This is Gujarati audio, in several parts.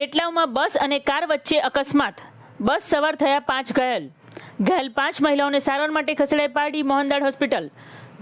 રેટલાવમાં બસ અને કાર વચ્ચે અકસ્માત. બસ સવાર થયા પાંચ ઘાયલ. ઘાયલ પાંચ મહિલાઓને સારવાર માટે ખસેડાઈ પાડી મોહનદાળ હોસ્પિટલ.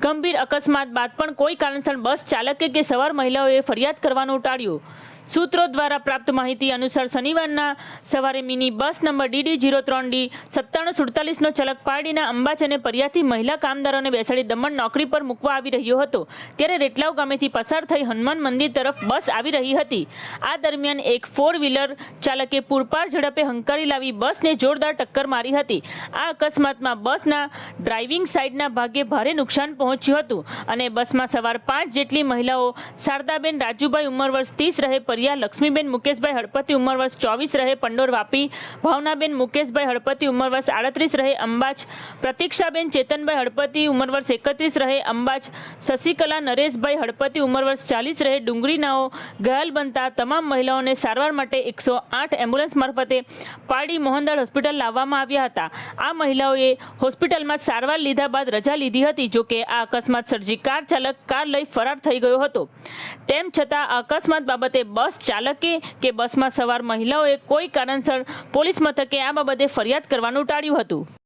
ગંભીર અકસ્માત બાદ પણ કોઈ કારણસર બસ ચાલકે કે સવાર મહિલાઓએ ફરિયાદ કરવાનું ટાળ્યું. સૂત્રો દ્વારા પ્રાપ્ત માહિતી અનુસાર શનિવારના સવારે mini bus number DD zero ત્રણ ડી સત્તાણું સુડતાલીસનો ચલક પારડીના અંબાજ અને પરિયાથી મહિલા કામદારોને બેસાડી દમણ નોકરી પર મૂકવા આવી રહ્યો હતો. ત્યારે રેટલાવ ગામેથી પસાર થઈ હનુમાન મંદિર તરફ બસ આવી રહી હતી. આ દરમિયાન એક ફોર વ્હીલર ચાલકે પૂરપાર ઝડપે હંકારી લાવી બસને જોરદાર ટક્કર મારી હતી. આ અકસ્માતમાં બસના ડ્રાઇવિંગ સાઇડના ભાગે ભારે નુકસાન પહોંચ્યું હતું અને બસમાં સવાર પાંચ જેટલી મહિલાઓ શારદાબેન રાજુભાઈ ઉંમર વર્ષ ત્રીસ રહે પરિયા લક્ષ્મીબેન મુકેશભાઈ હળપતિ ઉંમર વર્ષ ચોવીસ રહે, પંડોર વાપી ભાવનાબેન મુકેશભાઈ હળપતિ ઉંમર વર્ષ આડત્રીસ રહે, અંબાજ પ્રતીક્ષાબેન ચેતનભાઈ હળપતિ ઉંમર વર્ષ એકત્રીસ રહે, અંબાજ શશિકલા નરેશભાઈ હળપતિ ઉંમર વર્ષ ચાલીસ રહે ડુંગળીનાઓ ઘાયલ બનતા તમામ મહિલાઓને સારવાર માટે એકસો આઠ એમ્બ્યુલન્સ મારફતે પારડી મોહનદાળ હોસ્પિટલ લાવવામાં આવ્યા હતા. આ મહિલાઓએ હોસ્પિટલમાં સારવાર લીધા બાદ રજા લીધી હતી જોકે આ અકસ્માત સર્જી કાર ચાલક કાર લઈ ફરાર થઈ ગયો હતો. તેમ છતાં અકસ્માત બાબતે બસ ચાલકે કે બસમાં સવાર મહિલાઓએ કોઈ કારણસર પોલીસ મથકે આ બાબતે ફરિયાદ કરવાનું ટાળ્યું હતું.